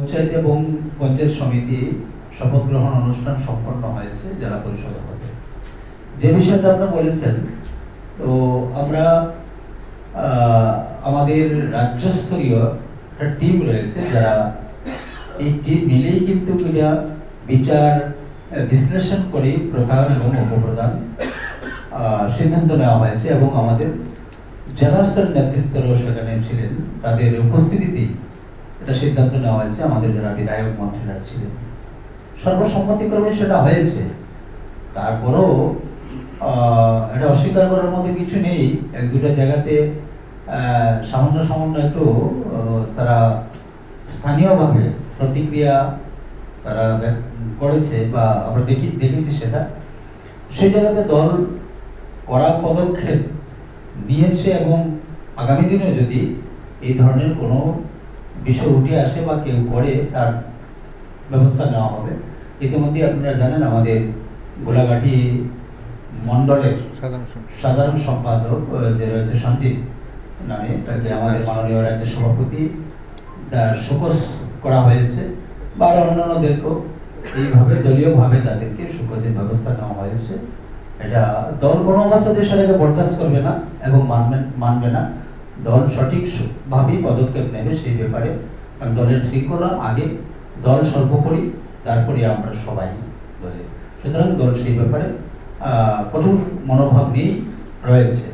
পঞ্চায়েত এবং পঞ্চায়েত সমিতি শপথ গ্রহণ অনুষ্ঠান সম্পন্ন হয়েছে জেলা পরিষদের মধ্যে যে বিষয়টা আপনারা বলেছেন, তো আমরা আমাদের রাজ্যস্তরীয় একটা টিম রয়েছে যারা এই টিম মিলেই কিন্তু এটা বিচার বিশ্লেষণ করে প্রধান এবং উপপ্রধান সিদ্ধান্ত নেওয়া হয়েছে এবং আমাদের জেলা স্তরের নেতৃত্বরাও সেখানে ছিলেন। তাদের উপস্থিতিতেই এটা সিদ্ধান্ত নেওয়া হয়েছে, আমাদের যারা বিধায়ক মন্ত্রীরা ছিলেন। সর্বসম্মতিক্রমে সেটা হয়েছে। তারপরেও এটা অস্বীকার করার মধ্যে কিছু নেই। এক দুটো জায়গাতে সামান্য সামান্য একটু তারা স্থানীয়ভাবে প্রতিক্রিয়া তারা করেছে বা আমরা দেখি, দেখেছি সেটা। সেই জায়গাতে দল কড়া পদক্ষেপ নিয়েছে এবং আগামী দিনে যদি এই ধরনের কোনো বিষয় উঠে আসে বা কেউ করে তার ব্যবস্থা নেওয়া হবে। ইতিমধ্যে আপনারা জানেন আমাদের গোলাঘাটি মণ্ডলের সাধারণ সম্পাদক। যে রয়েছে সঞ্জিত নামে তাকে আমাদের মাননীয় রাজ্য সভাপতি তার শোকস করা হয়েছে বা আরও অন্যান্যদেরকেও এইভাবে দলীয়ভাবে তাদেরকে শোকজের ব্যবস্থা নেওয়া হয়েছে। এটা দল কোনো অবস্থাতে সেটাকে বরদাস্ত করবে না এবং মানবে মানবে না। দল সঠিকভাবেই পদক্ষেপ নেবে সেই ব্যাপারে কারণ দলের শৃঙ্খলা আগে দল সর্বোপরি, তারপরে আমরা সবাই দলে। সুতরাং দল সেই ব্যাপারে কঠোর মনোভাব নিয়েই রয়েছে।